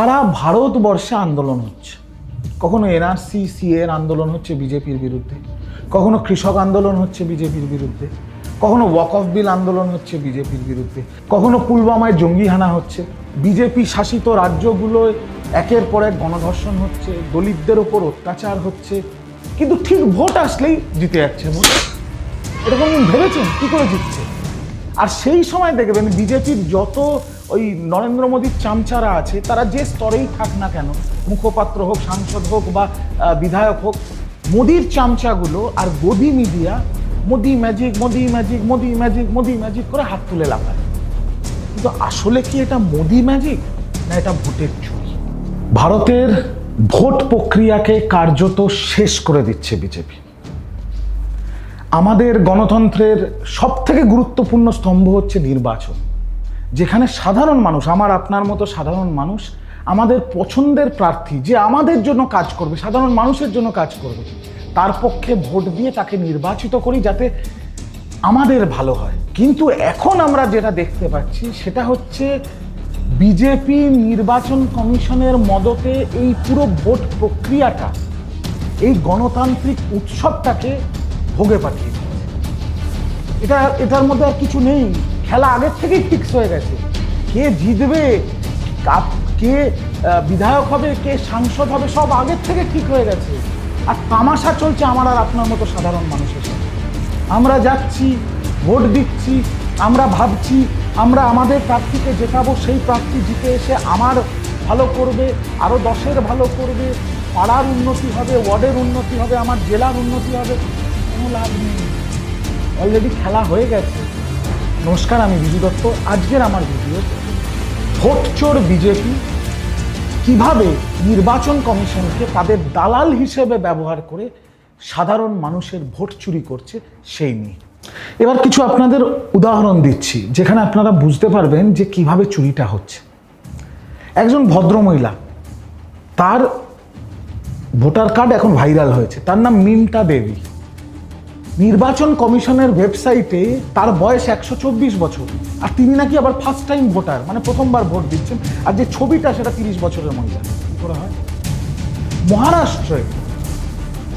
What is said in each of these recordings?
সারা ভারতবর্ষে আন্দোলন হচ্ছে। কখনো এনআরসি সি এর আন্দোলন হচ্ছে বিজেপির বিরুদ্ধে, কখনো কৃষক আন্দোলন হচ্ছে বিজেপির বিরুদ্ধে, কখনো ওয়াক অফ বিল আন্দোলন হচ্ছে বিজেপির বিরুদ্ধে, কখনো পুলওয়ামায় জঙ্গি হানা হচ্ছে। বিজেপি শাসিত রাজ্যগুলোয় একের পর এক গণধর্ষণ হচ্ছে, দলিতদের ওপর অত্যাচার হচ্ছে, কিন্তু ঠিক ভোট আসলেই জিতে যাচ্ছে ভোট। এরকম ভেবেছেন? কী করে জিতছে? আর সেই সময় দেখবেন বিজেপির যত ওই নরেন্দ্র মোদীর চামচারা আছে, তারা যে স্তরেই থাক না কেন, মুখপাত্র হোক, সাংসদ হোক বা বিধায়ক হোক, মোদির চামচাগুলো আর গদি media Modi magic Modi magic Modi magic Modi magic করে হাত তুলে লাগায় কিন্তু আসলে কি এটা মোদি ম্যাজিক না এটা ভোটের চুরি? ভারতের ভোট প্রক্রিয়াকে কার্যত শেষ করে দিচ্ছে বিজেপি। আমাদের গণতন্ত্রের সবথেকে গুরুত্বপূর্ণ স্তম্ভ হচ্ছে নির্বাচন। যেখানে সাধারণ মানুষ, আমার আপনার মতো সাধারণ মানুষ, আমাদের পছন্দের প্রার্থী যে আমাদের জন্য কাজ করবে, সাধারণ মানুষের জন্য কাজ করবে, তার পক্ষে ভোট দিয়ে তাকে নির্বাচিত করি যাতে আমাদের ভালো হয়। কিন্তু এখন আমরা যেটা দেখতে পাচ্ছি, সেটা হচ্ছে বিজেপি নির্বাচন কমিশনের মদতে এই পুরো ভোট প্রক্রিয়াটা, এই গণতান্ত্রিক উৎসবটাকে ভোগে পাঠিয়ে এটা, এটার মধ্যে আর কিছু নেই। খেলা আগের থেকেই ফিক্স হয়ে গেছে। কে জিতবে, কাপ- কে বিধায়ক হবে, কে সাংসদ হবে, সব আগের থেকে ঠিক হয়ে গেছে। আর তামাশা চলছে আমার আর আপনার মতো সাধারণ মানুষের সাথে। আমরা যাচ্ছি, ভোট দিচ্ছি, আমরা ভাবছি, আমরা আমাদের প্রার্থীকে জেতাবো, সেই প্রার্থী জিতে এসে আমার ভালো করবে আরও দশের ভালো করবে, পাড়ার উন্নতি হবে, ওয়ার্ডের উন্নতি হবে, আমার জেলার উন্নতি হবে, কোনো লাভ নেই। অলরেডি খেলা হয়ে গেছে। নমস্কার, আমি বিজু দত্ত। আজকের আমার ভিডিও ভোট চোর বিজেপি কীভাবে নির্বাচন কমিশনকে তাদের দালাল হিসেবে ব্যবহার করে সাধারণ মানুষের ভোট চুরি করছে, সেই নিয়ে। এবার কিছু আপনাদের উদাহরণ দিচ্ছি, যেখানে আপনারা বুঝতে পারবেন যে কীভাবে চুরিটা হচ্ছে। একজন ভদ্রমহিলা, তার ভোটার কার্ড এখন ভাইরাল হয়েছে, তার নাম মিন্টা দেবী। নির্বাচন কমিশনের ওয়েবসাইটে তার বয়স একশো চব্বিশ বছর। আর তিনি নাকি আবার ফার্স্ট টাইম ভোটার মানে প্রথমবার ভোট দিচ্ছেন। আর যে ছবিটা, সেটা তিরিশ বছরের মহিলা। হয়? মহারাষ্ট্রে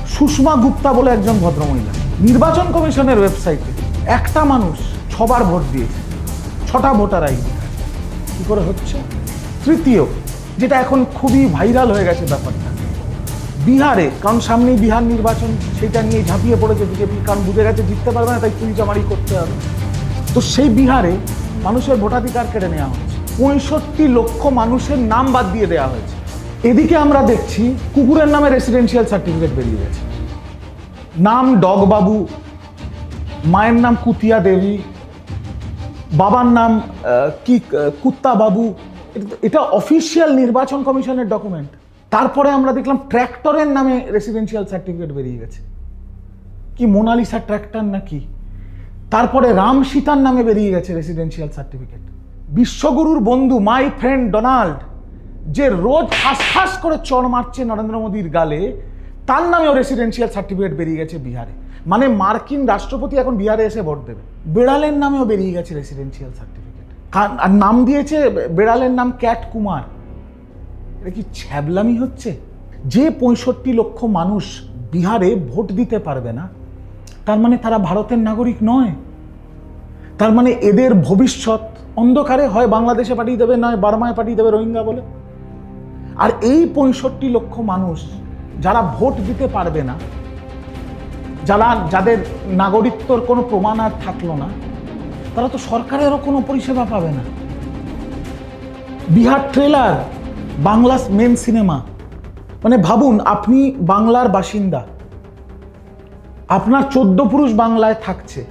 সুষমা গুপ্তা বলে একজন ভদ্রমহিলা। নির্বাচন কমিশনের ওয়েবসাইটে একটা মানুষ ছবার ভোট দিয়েছে। ছটা ভোটার আইডি কি করে হচ্ছে? তৃতীয়, যেটা এখন খুবই ভাইরাল হয়ে গেছে ব্যাপারটা। বিহারে, কারণ সামনেই বিহার নির্বাচন সেটা নিয়ে ঝাঁপিয়ে পড়েছে বিজেপি, কারণ বুঝে গেছে জিততে পারবে না, তাই চুরি চামারি করতে হবে। তো সেই বিহারে মানুষের ভোটাধিকার কেড়ে নেওয়া হয়েছে পঁয়ষট্টি লক্ষ মানুষের নাম বাদ দিয়ে দেওয়া হয়েছে। এদিকে আমরা দেখছি কুকুরের নামে রেসিডেন্সিয়াল সার্টিফিকেট বেরিয়ে গেছে। নাম ডগবাবু, মায়ের নাম কুতিয়া দেবী, বাবার নাম কি কুত্তা বাবু এটা অফিসিয়াল নির্বাচন কমিশনের ডকুমেন্ট তারপরে আমরা দেখলাম ট্র্যাক্টরের নামে রেসিডেন্সিয়াল সার্টিফিকেট বেরিয়ে গেছে। কি মোনালিসা ট্র্যাক্টর নাকি? তারপরে রাম সীতার নামে বেরিয়ে গেছে রেসিডেন্সিয়াল সার্টিফিকেট বিশ্বগুরুর বন্ধু মাই ফ্রেন্ড ডোনাল্ড, যে রোজ ফাঁস করে চড় মারছে নরেন্দ্র মোদীর গালে, তার নামেও রেসিডেন্সিয়াল সার্টিফিকেট বেরিয়ে গেছে বিহারে। মানে মার্কিন রাষ্ট্রপতি এখন বিহারে এসে ভোট দেবে। বেড়ালের নামেও বেরিয়ে গেছে রেসিডেন্সিয়াল সার্টিফিকেট আর নাম দিয়েছে, বেড়ালের নাম ক্যাট কুমার। এটা কি ছ্যাবলামি হচ্ছে? যে পঁয়ষট্টি লক্ষ মানুষ বিহারে ভোট দিতে পারবে না, তার মানে তারা ভারতের নাগরিক নয়। তার মানে এদের ভবিষ্যৎ অন্ধকারে হয়, বাংলাদেশে পাঠিয়ে দেবে, নয় বার্মায় পাঠিয়ে দেবে রোহিঙ্গা বলে। আর এই পঁয়ষট্টি লক্ষ মানুষ যারা ভোট দিতে পারবে না, যারা যাদের নাগরিকত্বর কোনো প্রমাণ আর থাকল না, তারা তো সরকারেরও কোনো পরিষেবা পাবে না। Bihar trailer Bangla main cinema মানে ভাবুন, আপনি বাংলার বাসিন্দা। আপনার চোদ্দ পুরুষ বাংলায় থাকছে।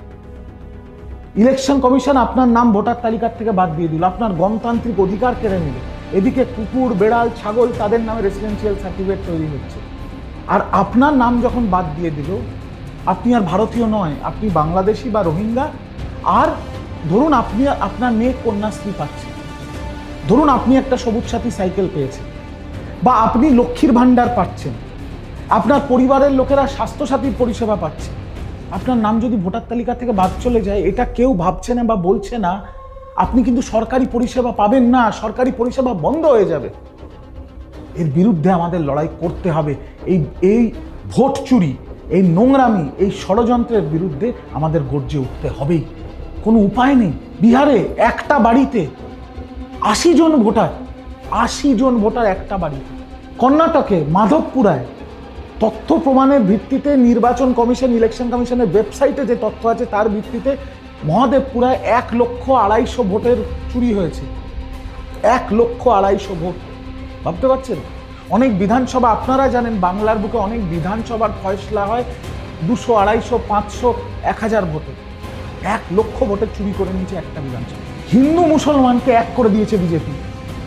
ইলেকশন কমিশন আপনার নাম ভোটার তালিকার থেকে বাদ দিয়ে দিল। আপনার গণতান্ত্রিক অধিকার কেড়ে নিল। এদিকে কুকুর, বেড়াল, ছাগল, তাদের নামে রেসিডেন্সিয়াল সার্টিফিকেট তৈরি হচ্ছে। আর আপনার নাম যখন বাদ দিয়ে দিল, আপনি আর ভারতীয় নয়, আপনি বাংলাদেশি বা রোহিঙ্গা। আর ধরুন, আপনি, আপনার মেয়ে কন্যাশ্রী পাচ্ছেন ধরুন আপনি একটা সবুজ সাথী সাইকেল পেয়েছেন, বা আপনি লক্ষ্মীর ভাণ্ডার পাচ্ছেন, আপনার পরিবারের লোকেরা স্বাস্থ্যসাথীর পরিষেবা পাচ্ছে, আপনার নাম যদি ভোটার তালিকা থেকে বাদ চলে যায়, এটা কেউ ভাবছে না বা বলছে না, আপনি কিন্তু সরকারি পরিষেবা পাবেন না, সরকারি পরিষেবা বন্ধ হয়ে যাবে। এর বিরুদ্ধে আমাদের লড়াই করতে হবে, এই এই ভোট চুরি, এই নোংরামি, এই ষড়যন্ত্রের বিরুদ্ধে আমাদের গর্জে উঠতে হবেই। কোনো উপায় নেই। বিহারে একটা বাড়িতে আশি জন ভোটার, আশি জন ভোটার একটা বাড়িতে কর্ণাটকে, মাধবপুরায় তথ্য প্রমাণের ভিত্তিতে নির্বাচন কমিশন ইলেকশন কমিশনের ওয়েবসাইটে যে তথ্য আছে তার ভিত্তিতে মহাদেবপুরায় এক লক্ষ আড়াইশো ভোটের চুরি হয়েছে। এক লক্ষ আড়াইশো ভোট। ভাবতে পারছেন? অনেক বিধানসভা, আপনারা জানেন বাংলার বুকে অনেক বিধানসভার ফয়সলা হয় দুশো, আড়াইশো, পাঁচশো, এক হাজার ভোটে। এক লক্ষ ভোটের চুরি করে নিয়েছে একটা বিধানসভা। হিন্দু মুসলমানকে এক করে দিয়েছে বিজেপি।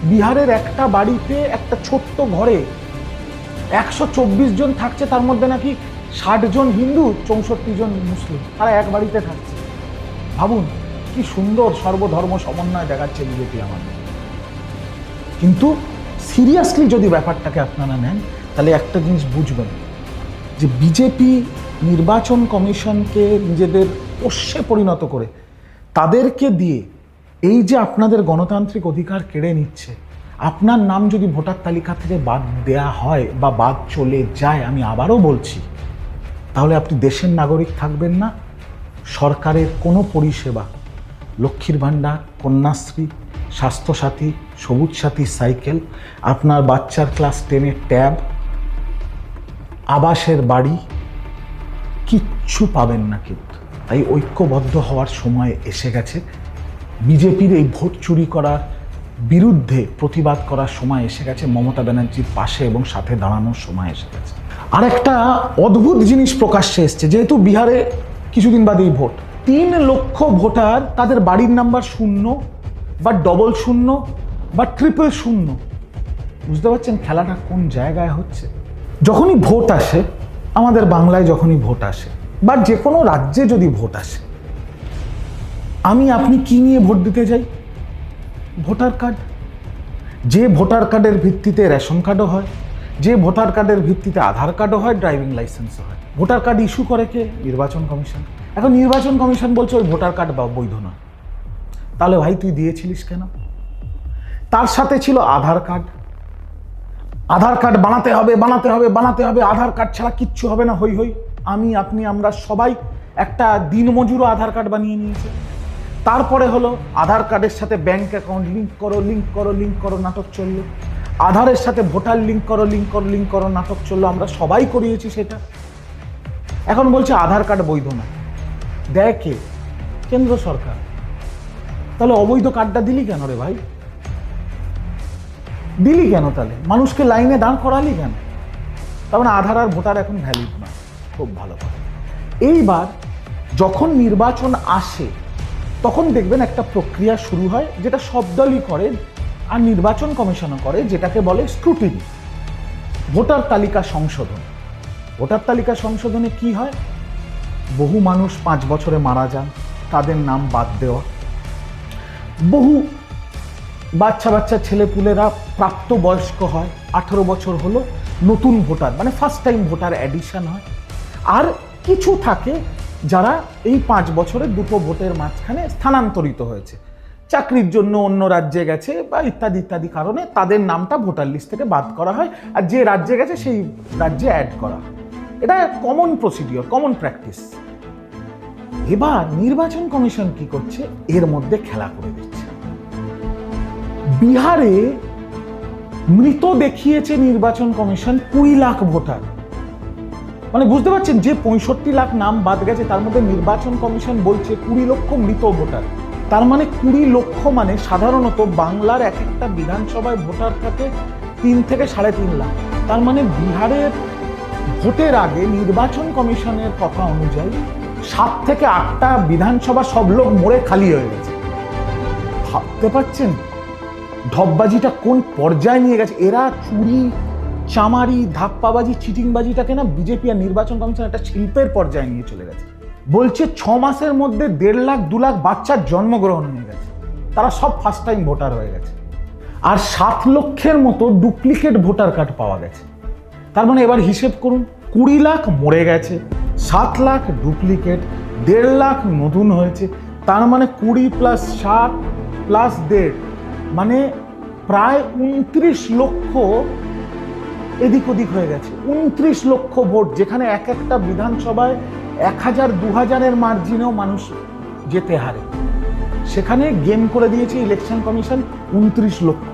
বিহারের একটা বাড়িতে একটা ছোট্ট ঘরে একশো চব্বিশ জন থাকছে, তার মধ্যে নাকি ষাট জন হিন্দু, চৌষট্টি জন মুসলিম। তারা এক বাড়িতে থাকছে। ভাবুন, কি সুন্দর সর্বধর্ম সমন্বয় দেখাচ্ছে বিজেপি আমাদের। কিন্তু সিরিয়াসলি যদি ব্যাপারটাকে আপনারা নেন, তাহলে একটা জিনিস বুঝবেন যে বিজেপি নির্বাচন কমিশনকে নিজেদের পোষ্যে পরিণত করে তাদেরকে দিয়ে এই যে আপনাদের গণতান্ত্রিক অধিকার কেড়ে নিচ্ছে, আপনার নাম যদি ভোটার তালিকা থেকে বাদ দেয়া হয় বা বাদ চলে যায়, আমি আবারও বলছি, তাহলে আপনি দেশের নাগরিক থাকবেন না। সরকারের কোনো পরিষেবা, লক্ষ্মীর ভাণ্ডার, কন্যাশ্রী, স্বাস্থ্যসাথী সবুজ সাথী সাইকেল, আপনার বাচ্চার ক্লাস টেনের ট্যাব, আবাসের বাড়ি, কিচ্ছু পাবেন না কিন্তু। তাই ঐক্যবদ্ধ হওয়ার সময় এসে গেছে। বিজেপির এই ভোট চুরি করার বিরুদ্ধে প্রতিবাদ করার সময় এসে গেছে, মমতা ব্যানার্জির পাশে এবং সাথে দাঁড়ানোর সময় এসে গেছে। আর একটা অদ্ভুত জিনিস প্রকাশ্যে এসছে, যেহেতু বিহারে কিছুদিন বাদেই ভোট, তিন লক্ষ ভোটার তাদের বাড়ির নাম্বার শূন্য বা ডবল শূন্য বা ট্রিপল শূন্য। বুঝতে পারছেন খেলাটা কোন জায়গায় হচ্ছে? যখনই ভোট আসে, আমাদের বাংলায় যখনই ভোট আসে, বা যে কোনো রাজ্যে যদি ভোট আসে আমি আপনি কি নিয়ে ভোট দিতে যাই ভোটার কার্ড। যে ভোটার কার্ডের ভিত্তিতে রেশন কার্ডও হয়, যে ভোটার কার্ডের ভিত্তিতে আধার কার্ডও হয়, ড্রাইভিং লাইসেন্সও হয়। ভোটার কার্ড ইস্যু করে কে? নির্বাচন কমিশন। এখন নির্বাচন কমিশন বলছে ওই ভোটার কার্ড বা বৈধ নয়। তাহলে ভাই, তুই দিয়েছিলিস কেন? তার সাথে ছিল আধার কার্ড। আধার কার্ড বানাতে হবে বানাতে হবে বানাতে হবে। আধার কার্ড ছাড়া কিচ্ছু হবে না। হই হই। আমি, আপনি, আমরা সবাই একটা দিনমজুরও আধার কার্ড বানিয়ে নিয়েছে। তারপরে হলো আধার কার্ডের সাথে ব্যাংক অ্যাকাউন্ট লিঙ্ক করো লিঙ্ক করো লিঙ্ক করো, নাটক চলল। আধারের সাথে ভোটার লিঙ্ক করো লিঙ্ক করো লিঙ্ক করো, নাটক চলল। আমরা সবাই করিয়েছি সেটা। এখন বলছে আধার কার্ড বৈধ না। দেয় কে? কেন্দ্র সরকার। তাহলে অবৈধ কার্ডটা দিলি কেন রে ভাই? দিলি কেন তাহলে? মানুষকে লাইনে দাঁড় করালি কেন? তার মানে আধার আর ভোটার এখন ভ্যালিড না। খুব ভালো কথা। এইবার যখন নির্বাচন আসে তখন দেখবেন একটা প্রক্রিয়া শুরু হয় যেটা সব দলই করে আর নির্বাচন কমিশনও করে, যেটাকে বলে স্ক্রুটিনি ভোটার তালিকা সংশোধন। ভোটার তালিকা সংশোধনে কি হয়? বহু মানুষ পাঁচ বছরে মারা যান, তাদের নাম বাদ দেওয়া। বহু বাচ্চা বাচ্চা ছেলেপুলেরা প্রাপ্ত বয়স্ক হয়, আঠেরো বছর হলো, নতুন ভোটার মানে ফার্স্ট টাইম ভোটার অ্যাডিশন হয়। আর কিছু থাকে যারা এই পাঁচ বছরে দুটো ভোটের মাঝখানে স্থানান্তরিত হয়েছে। চাকরির জন্য অন্য রাজ্যে গেছে বা ইত্যাদি ইত্যাদি কারণে তাদের নামটা ভোটার লিস্ট থেকে বাদ করা হয় আর যে রাজ্যে গেছে সেই রাজ্যে অ্যাড করা এটা কমন প্রসিডিওর কমন প্র্যাকটিস এবার নির্বাচন কমিশন কি করছে? এর মধ্যে খেলা করে দিচ্ছে। বিহারে মৃত দেখিয়েছে নির্বাচন কমিশন কুড়ি লাখ ভোটার। মানে বুঝতে পারছেন যে পঁয়ষট্টি লাখ নাম বাদ গেছে, তার মধ্যে নির্বাচন কমিশন বলছে কুড়ি লক্ষ মৃত ভোটার। তার মানে কুড়ি লক্ষ মানে সাধারণত বাংলার এক একটা বিধানসভায় ভোটার থাকে তিন থেকে সাড়ে তিন লাখ। তার মানে বিহারের ভোটের আগে নির্বাচন কমিশনের কথা অনুযায়ী সাত থেকে আটটা বিধানসভা সব লোক মরে খালি হয়ে গেছে। ভাবতে পারছেন? ঢপবাজিটা কোন পর্যায়ে নিয়ে গেছে? এরা চুরি চামারি, ধাপ্পাবাজি, চিটিংবাজিটাকে না বিজেপি আর নির্বাচন কমিশন একটা শিল্পের পর্যায়ে নিয়ে চলে গেছে। বলছে ছ মাসের মধ্যে দেড় লাখ, দু লাখ বাচ্চার জন্মগ্রহণ হয়ে গেছে। তারা সব ফার্স্ট টাইম ভোটার হয়ে গেছে। আর সাত লক্ষের মতো ডুপ্লিকেট ভোটার কার্ড পাওয়া গেছে। তার মানে এবার হিসেব করুন, কুড়ি লাখ মরে গেছে, সাত লাখ ডুপ্লিকেট দেড় লাখ নতুন হয়েছে, তার মানে কুড়ি প্লাস সাত প্লাস দেড় মানে প্রায় উনত্রিশ লক্ষ এদিক ওদিক হয়ে গেছে। উনত্রিশ লক্ষ ভোট, যেখানে এক একটা বিধানসভায় এক হাজার, দু হাজারের মার্জিনেও মানুষ যেতে হারে। সেখানে গেম করে দিয়েছে ইলেকশন কমিশন উনত্রিশ লক্ষ।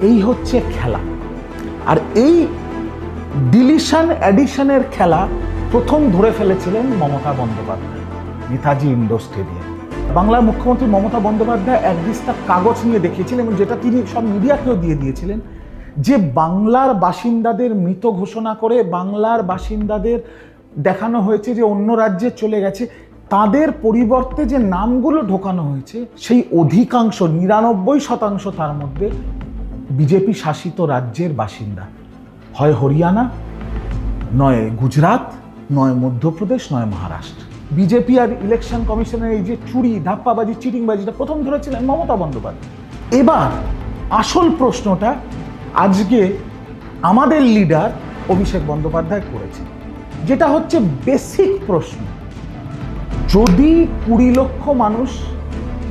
এই হচ্ছে খেলা। আর এই ডিলিশন অ্যাডিশনের খেলা প্রথম ধরে ফেলেছিলেন মমতা বন্দ্যোপাধ্যায়, নেতাজি ইন্ডোর স্টেডিয়াম। বাংলার মুখ্যমন্ত্রী মমতা বন্দ্যোপাধ্যায় এক দিস্তা কাগজ নিয়ে দেখিয়েছিলেন এবং যেটা তিনি সব মিডিয়াকেও দিয়ে দিয়েছিলেন যে বাংলার বাসিন্দাদের মৃত ঘোষণা করে বাংলার বাসিন্দাদের দেখানো হয়েছে যে অন্য রাজ্যে চলে গেছে, তাদের পরিবর্তে যে নামগুলো ঢোকানো হয়েছে, সেই অধিকাংশ নিরানব্বই শতাংশ তার মধ্যে বিজেপি শাসিত রাজ্যের বাসিন্দা। হয় হরিয়ানা, নয় গুজরাট, নয় মধ্যপ্রদেশ, নয় মহারাষ্ট্র। বিজেপি আর ইলেকশন কমিশনের এই যে চুরি, ধাপ্পাবাজি, চিটিংবাজিটা প্রথম ধরেছিলেন মমতা বন্দ্যোপাধ্যায়। এবার আসল প্রশ্নটা আজকে আমাদের লিডার অভিষেক বন্দ্যোপাধ্যায় করেছে। যেটা হচ্ছে বেসিক প্রশ্ন। যদি কুড়ি লক্ষ মানুষ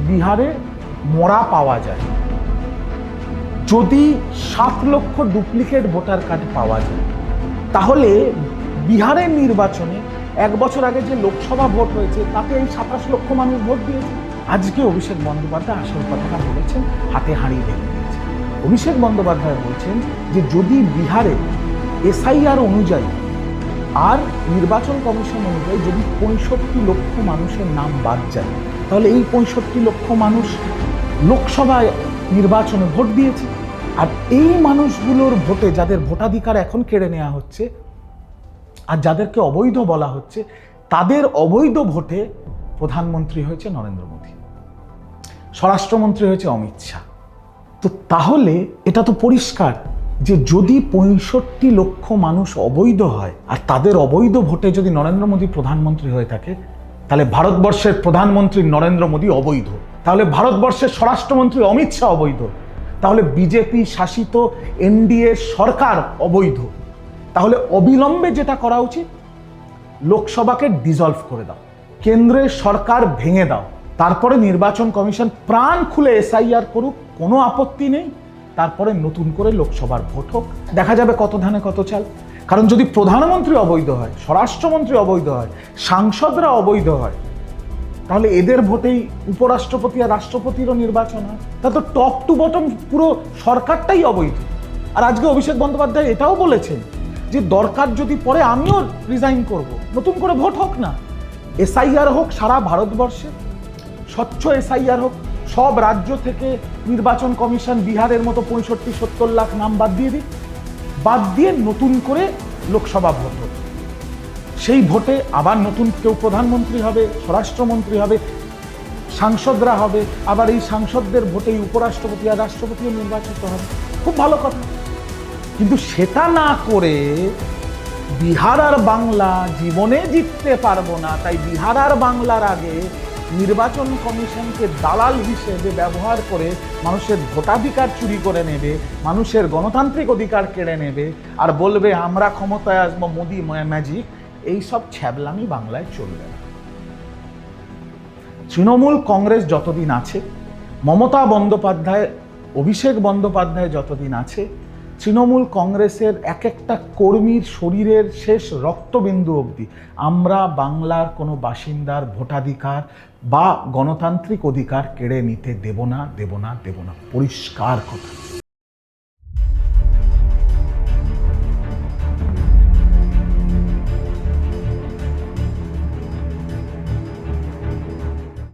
বিহারে মরা পাওয়া যায়, যদি সাত লক্ষ ডুপ্লিকেট ভোটার কার্ড পাওয়া যায়, তাহলে বিহারের নির্বাচনে এক বছর আগে যে লোকসভা ভোট হয়েছে, তাতে এই সাতাশ লক্ষ মানুষ ভোট দিয়েছে। আজকে অভিষেক বন্দ্যোপাধ্যায় আসল কথাটা বলেছেন, হাতে রেখে দিয়েছে অভিষেক বন্দ্যোপাধ্যায় বলছেন যে যদি বিহারে এসআইআর অনুযায়ী আর নির্বাচন কমিশন অনুযায়ী যদি পঁয়ষট্টি লক্ষ মানুষের নাম বাদ যায়, তাহলে এই পঁয়ষট্টি লক্ষ মানুষ লোকসভায় নির্বাচনে ভোট দিয়েছে। আর এই মানুষগুলোর ভোটে যাদের ভোটাধিকার এখন কেড়ে নেওয়া হচ্ছে আর যাদেরকে অবৈধ বলা হচ্ছে, তাদের অবৈধ ভোটে প্রধানমন্ত্রী হয়েছে নরেন্দ্র মোদী। স্বরাষ্ট্রমন্ত্রী হয়েছে অমিত শাহ। তো তাহলে এটা তো পরিষ্কার যে যদি পঁয়ষট্টি লক্ষ মানুষ অবৈধ হয় আর তাদের অবৈধ ভোটে যদি নরেন্দ্র মোদী প্রধানমন্ত্রী হয়ে থাকে, তাহলে ভারতবর্ষের প্রধানমন্ত্রী নরেন্দ্র মোদী অবৈধ। তাহলে ভারতবর্ষের স্বরাষ্ট্রমন্ত্রী অমিত শাহ অবৈধ। তাহলে বিজেপি শাসিত এনডিএ সরকার অবৈধ। তাহলে অবিলম্বে যেটা করা উচিত, লোকসভাকে ডিজলভ করে দাও। কেন্দ্রের সরকার ভেঙে দাও। তারপরে নির্বাচন কমিশন প্রাণ খুলে এসআইআর করুক, কোনো আপত্তি নেই। তারপরে নতুন করে লোকসভার ভোট হোক। দেখা যাবে কত ধানে কত চাল। কারণ যদি প্রধানমন্ত্রী অবৈধ হয়, স্বরাষ্ট্রমন্ত্রী অবৈধ হয়, সাংসদরা অবৈধ হয়, তাহলে এদের ভোটেই উপরাষ্ট্রপতি আর রাষ্ট্রপতিরও নির্বাচন হয়। তা তো টপ টু বটম পুরো সরকারটাই অবৈধ। আর আজকে অভিষেক বন্দ্যোপাধ্যায় এটাও বলেছেন যে দরকার যদি পরে আমিও রিজাইন করব। নতুন করে ভোট হোক না। এসআইআর হোক সারা ভারতবর্ষে। স্বচ্ছ এসআইআর হোক, সব রাজ্য থেকে নির্বাচন কমিশন বিহারের মতো পঁয়ষট্টি, সত্তর লাখ নাম বাদ দিয়ে দিক। বাদ দিয়ে নতুন করে লোকসভা ভোট হোক। সেই ভোটে আবার নতুন কেউ প্রধানমন্ত্রী হবে, স্বরাষ্ট্রমন্ত্রী হবে, সাংসদরা হবে, আবার এই সাংসদদের ভোটেই উপরাষ্ট্রপতি আর রাষ্ট্রপতিও নির্বাচিত হবে। খুব ভালো কথা। কিন্তু সেটা না করে বিহার আর বাংলা জীবনে জিততে পারব না। তাই বিহার আর বাংলার আগে নির্বাচন কমিশনকে দালাল হিসেবে ব্যবহার করে মানুষের ভোটাধিকার চুরি করে নেবে, মানুষের গণতান্ত্রিক অধিকার কেড়ে নেবে আর বলবে, আমরা ক্ষমতায় আসব, মোদি ম্যাজিক। এইসব ছ্যাবলামি বাংলায় চলবে না। তৃণমূল কংগ্রেস যতদিন আছে, মমতা বন্দ্যোপাধ্যায়, অভিষেক বন্দ্যোপাধ্যায় যতদিন আছে তৃণমূল কংগ্রেসের এক একটা কর্মীর শরীরের শেষ রক্তবিন্দু অবধি। আমরা বাংলার কোনো বাসিন্দার ভোটাধিকার বা গণতান্ত্রিক অধিকার কেড়ে নিতে দেব না দেব না দেব না। পরিষ্কার কথা।